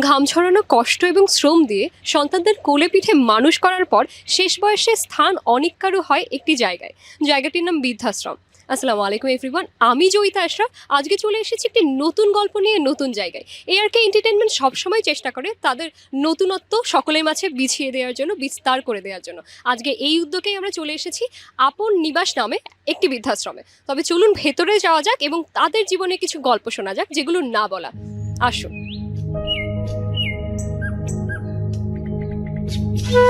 ঘাম ছড়ানো কষ্ট এবং শ্রম দিয়ে সন্তানদের কোলে পিঠে মানুষ করার পর শেষ বয়সে স্থান অনেক কারও হয় একটি জায়গায়। জায়গাটির নাম বৃদ্ধাশ্রম। আসসালামু আলাইকুম এভরিওয়ান আমি জয়িতা আশরাফ। আজকে চলে এসেছি একটি নতুন গল্প নিয়ে নতুন জায়গায়। এআরকে এন্টারটেনমেন্ট সবসময় চেষ্টা করে তাদের নতুনত্ব সকলের মাঝে বিছিয়ে দেওয়ার জন্য, বিস্তার করে দেওয়ার জন্য। আজকে এই উদ্যোগেই আমরা চলে এসেছি আপন নিবাস নামে একটি বৃদ্ধাশ্রমে। তবে চলুন ভেতরে যাওয়া যাক এবং তাদের জীবনে কিছু গল্প শোনা যাক যেগুলো না বলা। আসুন। আমাদের আপন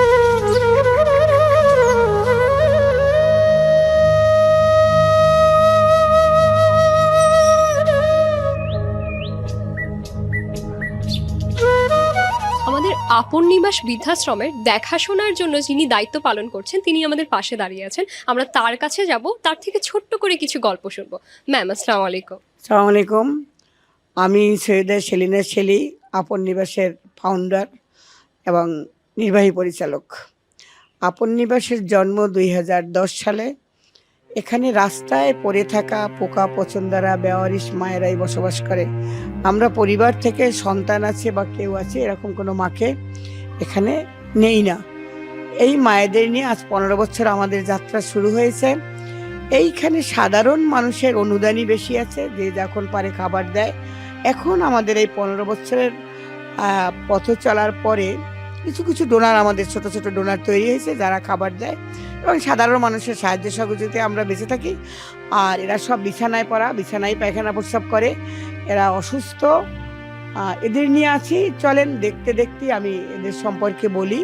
নিবাস বৃদ্ধাশ্রমের দেখাশোনার জন্য যিনি দায়িত্ব পালন করছেন, তিনি আমাদের পাশে দাঁড়িয়ে আছেন। আমরা তার কাছে যাব, তার থেকে ছোট্ট করে কিছু গল্প শুনব। ম্যাম, আসসালামু আলাইকুম। সালাম আলাইকুম। আমি সৈয়দা সেলিনা শেলি আপন নিবাসের ফাউন্ডার এবং নির্বাহী পরিচালক। আপন নিবাসের জন্ম দুই হাজার দশ সালে। এখানে রাস্তায় পড়ে থাকা পোকা পছন্দারা, বেওয়ারিশ মায়েরাই বসবাস করে। আমরা পরিবার থেকে সন্তান আছে বা কেউ আছে, এরকম কোনো মাকে এখানে নেই না। এই মায়েদের নিয়ে আজ পনেরো বছর আমাদের যাত্রা শুরু হয়েছে। এইখানে সাধারণ মানুষের অনুদানই বেশি আছে, যে যখন পারে খাবার দেয়। এখন আমাদের এই পনেরো বছরের পথ চলার পরে কিছু কিছু ডোনার আমাদের ছোট ছোট ডোনার তৈরি হয়েছে, যারা খাবার দেয় এবং সাধারণ মানুষের সাহায্য সহযোগিতায় আমরা বেঁচে থাকি। আর এরা সব বিছানায় পড়া, বিছানায় পায়খানা প্রস্রাব করে। এরা অসুস্থ। এদের নিয়ে আছি, চলেন দেখতে দেখতে আমি এদের সম্পর্কে বলি।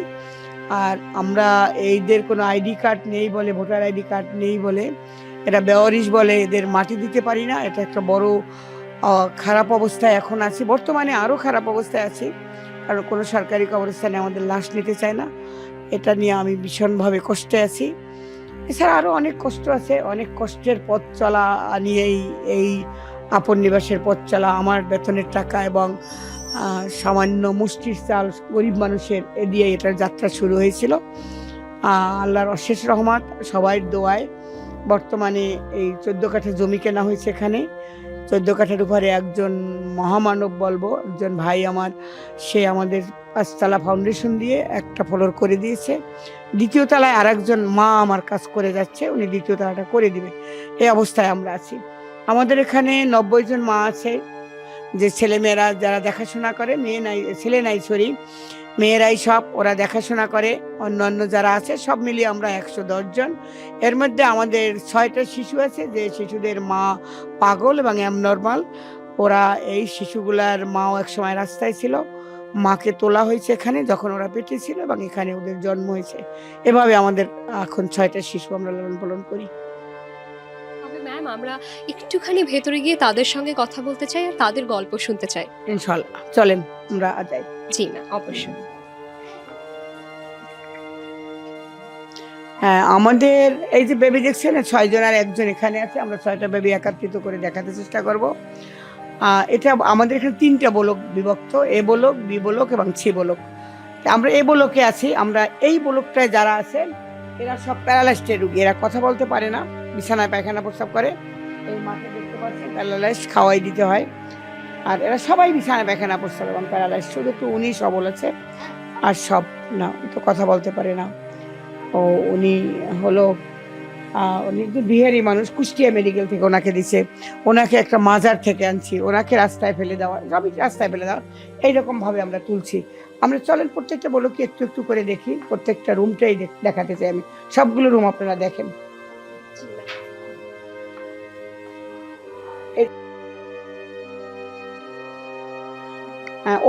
আর আমরা এইদের কোনো আইডি কার্ড নেই বলে, ভোটার আইডি কার্ড নেই বলে এটা বেওয়ারিশ বলে এদের মাটি দিতে পারি না। এটা একটা বড় খারাপ অবস্থায় এখন আছে। বর্তমানে আরও খারাপ অবস্থায় আছি। কারণ কোনো সরকারি কবরস্থানে আমাদের লাশ নিতে চায় না। এটা নিয়ে আমি ভীষণভাবে কষ্টে আছি। এছাড়া আরও অনেক কষ্ট আছে। অনেক কষ্টের পথ চলা নিয়েই এই আপন নিবাসের পথ চলা, আমার বেতনের টাকা এবং সামান্য মুষ্টির চাল গরিব মানুষের এ দিয়ে এটার যাত্রা শুরু হয়েছিল। আল্লাহর অশেষ রহমত, সবাই দোয়ায়। বর্তমানে এই চোদ্দ কাঠা জমি কেনা হয়েছে এখানে। চোদ্দ কাঠার উপরে একজন মহামানব বলব, একজন ভাই আমার, সে আমাদের পাঁচতলা ফাউন্ডেশন দিয়ে একটা ফ্লোর করে দিয়েছে। দ্বিতীয় তলায় আর একজন মা আমার কাজ করে যাচ্ছে, উনি দ্বিতীয় তলাটা করে দিবে। এই অবস্থায় আমরা আছি। আমাদের এখানে নব্বই জন মা আছে, যে ছেলেমেয়েরা যারা দেখাশোনা করে, মেয়ে নাই, ছেলে নাই সরি মেয়েরাই সব, ওরা দেখাশোনা করে, অন্য অন্য যারা আছে, সব মিলিয়ে আমরা একশো জন। এর মধ্যে আমাদের ছয়টা শিশু আছে, যে শিশুদের মা পাগল এবং অ্যাবনর্মাল ওরা এই শিশুগুলার মাও একসময় রাস্তায় ছিল। মাকে তোলা হয়েছে এখানে, যখন ওরা পেটে ছিল এবং এখানে ওদের জন্ম হয়েছে। এভাবে আমাদের এখন ছয়টা শিশু আমরা লালন পালন করি। আমরা একটুখানি ভেতরে গিয়ে তাদের সঙ্গে কথা বলতে চাই আর তাদের গল্প শুনতে চাই। ইনশাল্লাহ। চলেন আমরা যাই। জি না অবশ্যই। হ্যাঁ আমাদের এই যে বেবি দেখছেন ছয় জন আর একজন এখানে আছে আমরা ছয়টা বেবি একত্রিত করে দেখাতে চেষ্টা করব। এটা আমাদের এখানে তিনটা বলক বিভক্ত এ বলক বি বলক এবং ছি বলক। আমরা এ বলকে আছি আমরা এই বলকটায় যারা আছেন এরা সব প্যারালাইজড রুগী এরা কথা বলতে পারে না। বিছানায় পায়খানা প্রস্রাব করে। এই মাঠে দেখতে পাচ্ছেন প্যারালাইজ খাওয়াই দিতে হয়। আর এরা সবাই বিছানায় পায়খানা প্রস্রাব এবং প্যারালাইজ শুধু তো উনি সবল আছে। আর সব না তো কথা বলতে পারে না। ও, উনি হলো উনি একটু বিহারি মানুষ, কুষ্টিয়া মেডিকেল থেকে ওনাকে দিছে। ওনাকে একটা মাজার থেকে আনছি, ওনাকে রাস্তায় ফেলে দেওয়া, সবই রাস্তায় ফেলে দেওয়া। এইরকমভাবে আমরা তুলছি। আমরা চলেন, প্রত্যেকটা বলো কি একটু একটু করে দেখি, প্রত্যেকটা রুমটাই দেখাতে চাই আমি। সবগুলো রুম আপনারা দেখেন।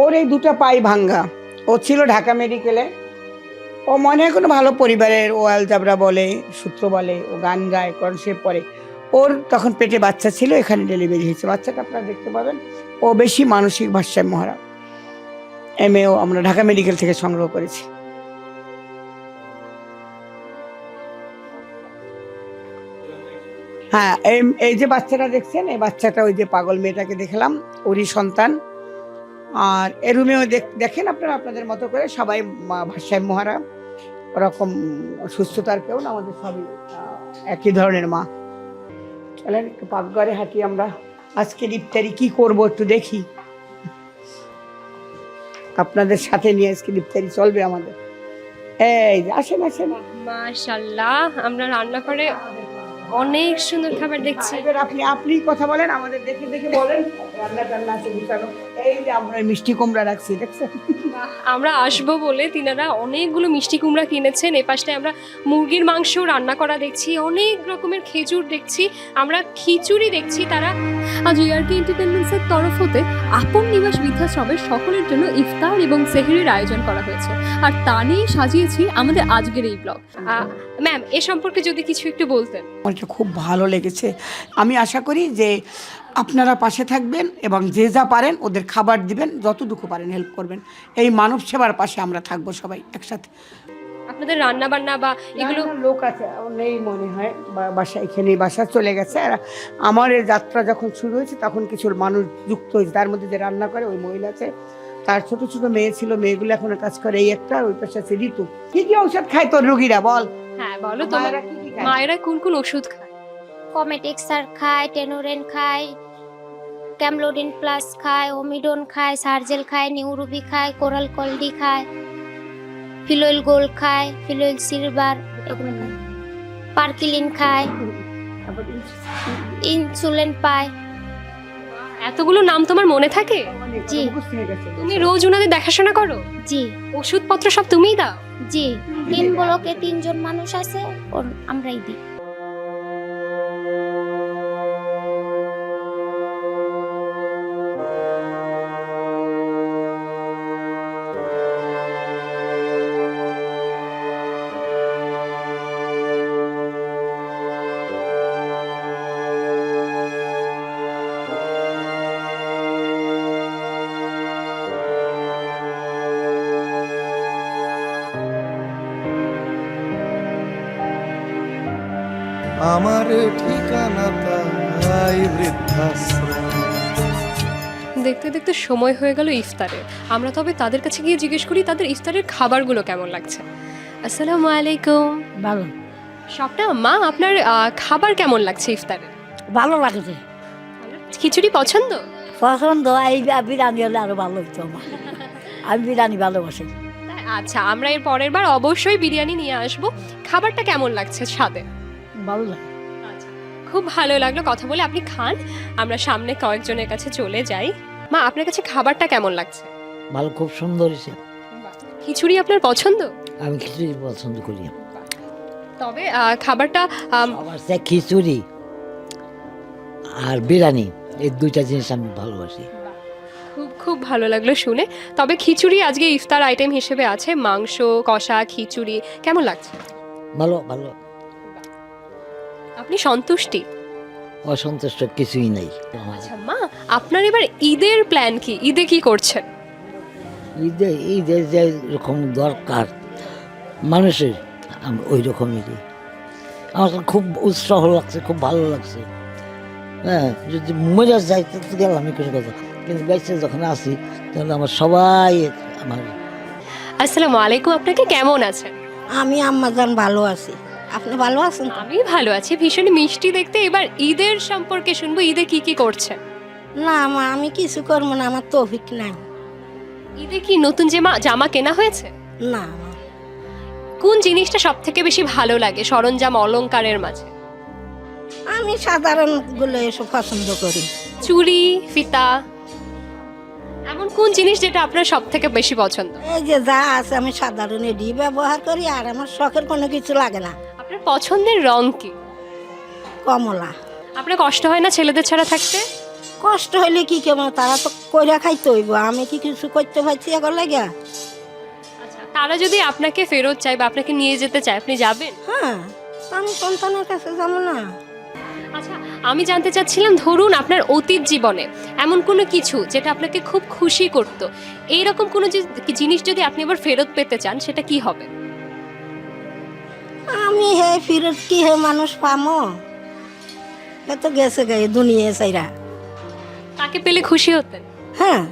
ওর এই দুটো পাই ভাঙ্গা। ও ছিল ঢাকা মেডিকেলে। ও মনে হয় কোনো ভালো পরিবারের ও আলজাবরা বলে, সূত্র বলে, ও গান গায় কনসেপ্ট পরে ওর তখন পেটে বাচ্চা ছিল, এখানে ডেলিভারি হয়েছে। বাচ্চাটা আপনারা দেখতে পাবেন। ও বেশি মানসিক ভারসাম্য হারা। এম এও আমরা ঢাকা মেডিকেল থেকে সংগ্রহ করেছি। হ্যাঁ এই যে বাচ্চাটা দেখছেন, এই বাচ্চাটা ওই যে পাগল মেয়েটাকে দেখলাম, ওরই সন্তান। আর এ রুমেও দেখ- দেখেন আপনারা, আপনাদের মতো করে সবাই মা- ভারসাম্য হারা। ওরকম সুস্থতার কেউ না, আমাদের সবই একই ধরনের মা। চলেন, একটু পাকঘরে হাঁটি আমরা। আজকে ইফতারি কি করব একটু দেখি। আপনাদের সাথে নিয়ে আজকে ইফতারি চলবে আমাদের। এই, আসেন আসেন। মাশাল্লাহ, আমরা রান্নাঘরে অনেক সুন্দর খাবার দেখছি। এবার আপনি আপনি কথা বলেন, আমাদের দেখে দেখে বলেন। রান্না টান্না আছে এই যে আমরা মিষ্টি কুমড়া রাখছি, দেখছেন? আমরা আসব বলে তিনারা অনেকগুলো মিষ্টি কুমড়া কিনেছেন। এ পাশটায় আমরা মুরগির মাংস রান্না করা দেখছি, অনেক রকমের খেজুর দেখছি, আমরা খিচুড়ি দেখছি তারা। আজ ইয়ারকি এন্টারটেনমেন্টসের তরফ হতে আপন নিবাস বৃদ্ধাশ্রমের সকলের জন্য ইফতার এবং সেহরির আয়োজন করা হয়েছে। আর তা নিয়ে সাজিয়েছি আমাদের আজকের এই ব্লগ। ম্যাম এ সম্পর্কে যদি কিছু একটু বলতেন। আমার খুব ভালো লেগেছে। আমি আশা করি যে আপনারা পাশে থাকবেন এবং যে যা পারেন ওদের খাবার দিবেন যতটুকু পারেন হেল্প করবেন। এই মানব সেবার পাশে আমরা থাকব সবাই একসাথে। আপনাদের রান্না বান্না বা এগুলো লোক আছে নেই মনে হয় বা- বাসা এখানে বাসা চলে গেছে। আর আমার এই যাত্রা যখন শুরু হয়েছে তখন কিছু মানুষ যুক্ত হয়েছে। তার মধ্যে যে রান্না করে ওই মহিলা আছে। তার ছোট ছোট মেয়ে ছিল মেয়েগুলো এখনও কাজ করে এই একটা ওই পাশে আছে ঋতু। কি কি ঔষধ খায় তোর রুগীরা বল। হ্যাঁ বলো তোমার মায়েরা কি কি খায়? মায়েরা কোন কোন ওষুধ খায়? কমেটেক্সার খায় টেনোরেন খায় ক্যামলোডিন প্লাস খায় ওমিডন খায় সার্জেল খায় নিউরুবি খায় কোরাল কলডি খায় ফিলোইল গোল্ড খায় ফিলোইল সিলভার এগুলো খায় পার্কিলিন খায় ইনসুলিন পায়। এতগুলো নাম তোমার মনে থাকে? জি। তুমি রোজ ওনাদের দেখাশোনা করো? জি। ওষুধপত্র সব তুমিই দাও? জি। তিন ব্লকে তিনজন মানুষ আছে ওর আমরাই দিই। আমার ঠিকানা তাই বৃদ্ধাশ্রম। দেখতে দেখতে সময় হয়ে গেল ইফতারের। আমরা তবে তাদের কাছে গিয়ে জিজ্ঞেস করি তাদের ইফতারের খাবারগুলো কেমন লাগছে? আসসালামু আলাইকুম। ভালো। সবটা মা আপনার আহ, খাবার কেমন লাগছে ইফতারে ভালো লাগছে। খিচুড়ি পছন্দ? পছন্দ এই বিরিয়ানি হলে আরও ভালো হতো আমার। আমি বিরিয়ানি ভালোবাসি। আচ্ছা আমরা এর পরের বার অবশ্যই বিরিয়ানি নিয়ে আসব। খাবারটা কেমন লাগছে স্বাদে? ভালো লাগে খুব ভালো লাগল কথা বলে। আপনি খান আমরা সামনে কয়েকজনের কাছে চলে যাই। মা আপনার কাছে খাবারটা কেমন লাগছে? ভালো খুব সুন্দর হয়েছে। খিচুড়ি আপনার পছন্দ? আমি খিচুড়ি পছন্দ করি। তবে আহ, খাবারটা আম, আমার সে খিচুড়ি আর বিরিয়ানি এই দুইটা জিনিস আমি ভালোবাসি। খুব খুব ভালো লাগল শুনে। তবে খিচুড়ি আজকে ইফতার আইটেম হিসেবে আছে। মাংস কষা খিচুড়ি কেমন লাগছে? ভালো ভালো। আপনি সন্তুষ্টি? অসন্তুষ্ট কিছুই নেই। আচ্ছা মা আপনার এবার ঈদের প্ল্যান কি? ঈদে কি করছেন? ঈদে ঈদের যে রকম দরকার মানুষের আমি ওই রকমেরই। আমার তো খুব উৎসাহ লাগছে খুব ভালো লাগছে। হ্যাঁ যদি মরে যাই তো তো গেলাম কিছু কথা। কিন্তু বেঁচে যখন আসি তাহলে আমার সবাই আমার আসসালামু আলাইকুম আপনাকে কেমন আছেন? আমি আম্মাজান ভালো আছি। আপনি ভালো আছেন তো? আমি ভালো আছি ভীষণ মিষ্টি দেখতে। এবার ঈদের সম্পর্কে শুনব ঈদে কি কি করছে? না মা আমি কিছু করব না আমার তৌফিক নাই। ঈদে কি নতুন জামা জামা কেনা হয়েছে? না মা। কোন জিনিসটা সব থেকে বেশি ভালো লাগে সরঞ্জাম অলংকারের মাঝে? আমি সাধারণগুলো এসব পছন্দ করি। চুড়ি ফিতা এমন কোন জিনিস যেটা আপনার সব থেকে বেশি পছন্দ? এই যে যা আছে আমি সাধারণ এডি ব্যবহার করি আর আমার শখের কোনো কিছু লাগে না। পছন্দের রং কি? কমলা। আপনার কষ্ট হয় না ছেলেদের ছাড়া থাকতে? কষ্ট হইলে কি কেমন? তারা তো কইরা খাইতে হইব। আমি কি কিছু করতে পারছি এখন লাগে আচ্ছা তারা যদি আপনাকে ফেরত চায় বা আপনাকে নিয়ে যেতে চায় আপনি যাবেন? হ্যাঁ আমি সন্তানের কাছে যাব না। আচ্ছা আমি জানতে চাচ্ছিলাম ধরুন আপনার অতীত জীবনে এমন কোনো কিছু যেটা আপনাকে খুব খুশি করতো এইরকম কোনো যে- জিনিস যদি আপনি আবার ফেরত পেতে চান সেটা কি হবে? আমি হে ফিরত কি হে মানুষ পামো? এ তো গেছে গে দুনিয়া সাইরা। তাকে পেলে খুশি হতেন? হ্যাঁ।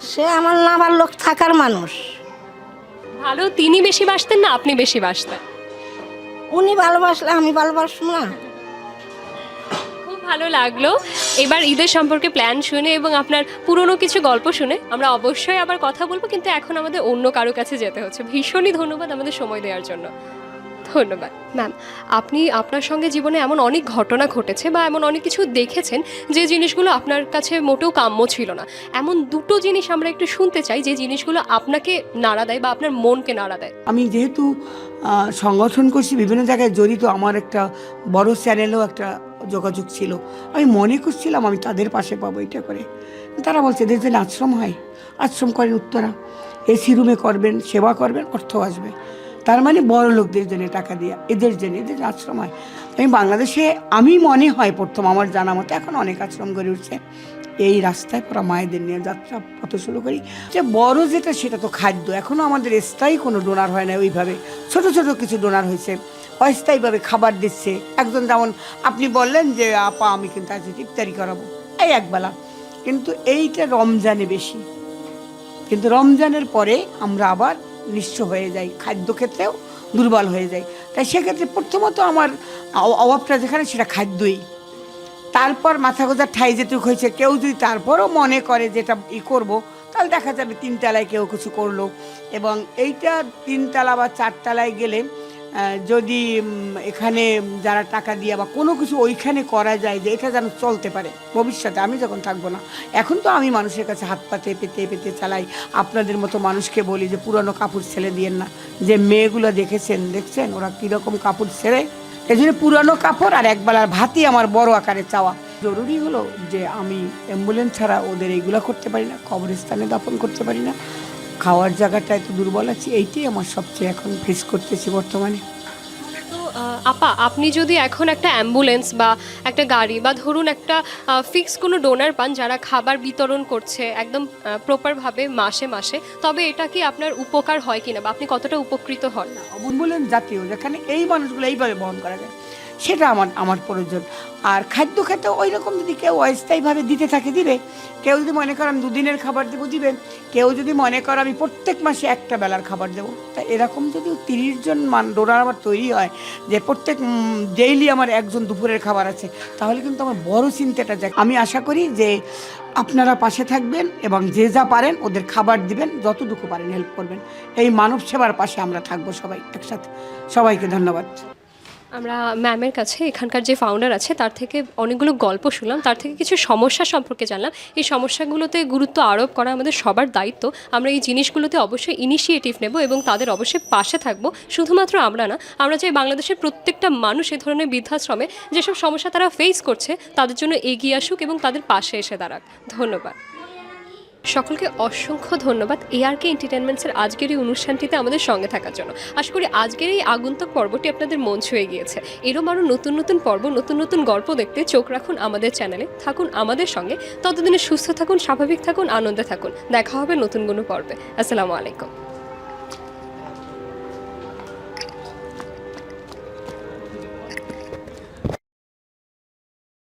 সে আমার নাবার লোক থাকার মানুষ। ভালো তিনি বেশি বাসতেন না আপনি বেশি বাসতেন? উনি ভালোবাসলে আমি ভালোবাসবো না। ভালো লাগল। এবার ঈদের সম্পর্কে প্ল্যান শুনে এবং আপনার পুরনো কিছু গল্প শুনে আমরা অবশ্যই আবার কথা বলব কিন্তু এখন আমাদের অন্য কারও কাছে যেতে হচ্ছে। ভীষণই ধন্যবাদ আমাদের সময় দেওয়ার জন্য। ধন্যবাদ। ম্যাম আপনি আপনার সঙ্গে জীবনে এমন অনেক ঘটনা ঘটেছে বা এমন অনেক কিছু দেখেছেন যে জিনিসগুলো আপনার কাছে মোটেও কাম্য ছিল না। এমন দুটো জিনিস আমরা একটু শুনতে চাই যে জিনিসগুলো আপনাকে নাড়া দেয় বা আপনার মনকে নাড়া দেয়। আমি যেহেতু সংগঠন করছি বিভিন্ন জায়গায় জড়িত আমার একটা বড় চ্যানেলেও একটা যোগাযোগ ছিল। আমি মনে করছিলাম আমি তাদের পাশে পাবো এটা করে। তারা বলছে জন্য আশ্রম হয়। আশ্রম করেন উত্তরা। এসি রুমে করবেন, সেবা করবেন, অর্থ আসবে। তার মানে বড় লোকদের জন্য টাকা দিয়ে, এদের জন্য, এদের আশ্রম হয়। আমি বাংলাদেশে, আমি মনে হয় প্রথম আমার জানা মতো এখন অনেক আশ্রম গড়ে উঠছে। এই রাস্তায় পড়া মায়েদের নিয়ে যাত্রা পথ শুরু করি। যে বড় যেটা, সেটা তো খাদ্য। এখনও আমাদের স্থায়ী কোনো ডোনার হয় না ওইভাবে। ছোট ছোট কিছু ডোনার হয়েছে। অস্থায়ীভাবে খাবার দিচ্ছে। একজন যেমন আপনি বললেন যে, আপা, আমি কিন্তু আজ ইফতারি করাবো। এই একবেলা কিন্তু এইটা রমজানে বেশি। কিন্তু রমজানের পরে আমরা আবার নিঃস্ব হয়ে যাই। খাদ্য ক্ষেত্রেও দুর্বল হয়ে যাই। তাই সেক্ষেত্রে প্রথমত আমার অভাবটা যেখানে সেটা খাদ্যই। তারপর মাথা গোজার ঠাই যেটুক হয়েছে, কেউ যদি তারপরও মনে করে যেটা ই করব, তাহলে দেখা যাবে তিনতলায় কেউ কিছু করল। এবং এইটা তিনতলা বা চারতলায় গেলে যদি এখানে যারা টাকা দিয়ে বা কোনো কিছু ওইখানে করা যায় যে এটা যেন চলতে পারে ভবিষ্যতে, আমি যখন থাকব না। এখন তো আমি মানুষের কাছে হাত পাতে পেতে পেতে চালাই। আপনাদের মতো মানুষকে বলি যে পুরনো কাপড় ছেড়ে দিয়েন না। যে মেয়েগুলো দেখেছেন, দেখছেন? ওরা কীরকম কাপড় ছেড়ে? এই জন্য পুরানো কাপড় আর একবেলার ভাতই আমার বড় আকারে চাওয়া। জরুরি হলো যে আমি অ্যাম্বুলেন্স ছাড়া ওদের এইগুলো করতে পারি না, কবরস্থানে দাপন করতে পারি না। খাওয়ার জায়গাটা এত দুর্বল আছে এইটাই আমার সবচেয়ে এখন ফেস করতেছি বর্তমানে। তো আপা আপনি যদি এখন একটা অ্যাম্বুলেন্স বা একটা গাড়ি বা ধরুন একটা ফিক্স কোনো ডোনার পান যারা খাবার বিতরণ করছে একদম প্রপারভাবে মাসে মাসে তবে এটা কি আপনার উপকার হয় কিনা বা আপনি কতটা উপকৃত হন? অ্যাম্বুলেন্স জাতীয় যেখানে এই মানুষগুলো এইভাবে বহন করা যায়। সেটা আমার আমার প্রয়োজন। আর খাদ্য খেতে ওই রকম যদি কেউ অস্থায়ীভাবে দিতে থাকে, দিবে। কেউ যদি মনে করেন দুদিনের খাবার দেবো দিবেন কেউ যদি মনে করে আমি প্রত্যেক মাসে একটা বেলার খাবার দেবো। তা এরকম যদি তিরিশ জন মান ডোনার আমার তৈরি হয় যে প্রত্যেক ডেইলি আমার একজন দুপুরের খাবার আছে, তাহলে কিন্তু আমার বড় চিন্তাটা যায়। আমি আশা করি যে আপনারা পাশে থাকবেন এবং যে যা পারেন ওদের খাবার দিবেন, যতটুকু পারেন হেল্প করবেন। এই মানব সেবার পাশে আমরা থাকব সবাই একসাথে। সবাইকে ধন্যবাদ। আমরা ম্যামের কাছে, এখানকার যে ফাউন্ডার আছে, তার থেকে অনেকগুলো গল্প শুনলাম। তার থেকে কিছু সমস্যা সম্পর্কে জানলাম। এই সমস্যাগুলোতে গুরুত্ব আরোপ করা আমাদের সবার দায়িত্ব। আমরা এই জিনিসগুলোতে অবশ্যই ইনিশিয়েটিভ নেব এবং তাদের অবশ্যই পাশে থাকব। শুধুমাত্র আমরা না, আমরা চাই বাংলাদেশের প্রত্যেকটা মানুষ এ ধরনের বৃদ্ধাশ্রমে যেসব সমস্যা তারা ফেস করছে, তাদের জন্য এগিয়ে আসুক এবং তাদের পাশে এসে দাঁড়াক। ধন্যবাদ। সকলকে অসংখ্য ধন্যবাদ এআরকে এন্টারটেনমেন্টসের আজকের এই অনুষ্ঠানটিতে আমাদের সঙ্গে থাকার জন্য। আশা করি আজকের এই আগন্তুক পর্বটি আপনাদের মন ছুঁয়ে গিয়েছে। এরম আরও নতুন নতুন পর্ব, নতুন নতুন গল্প দেখতে চোখ রাখুন আমাদের চ্যানেলে। থাকুন আমাদের সঙ্গে। ততদিনে সুস্থ থাকুন, স্বাভাবিক থাকুন, আনন্দে থাকুন। দেখা হবে নতুন কোনো পর্বে। আসসালামু আলাইকুম।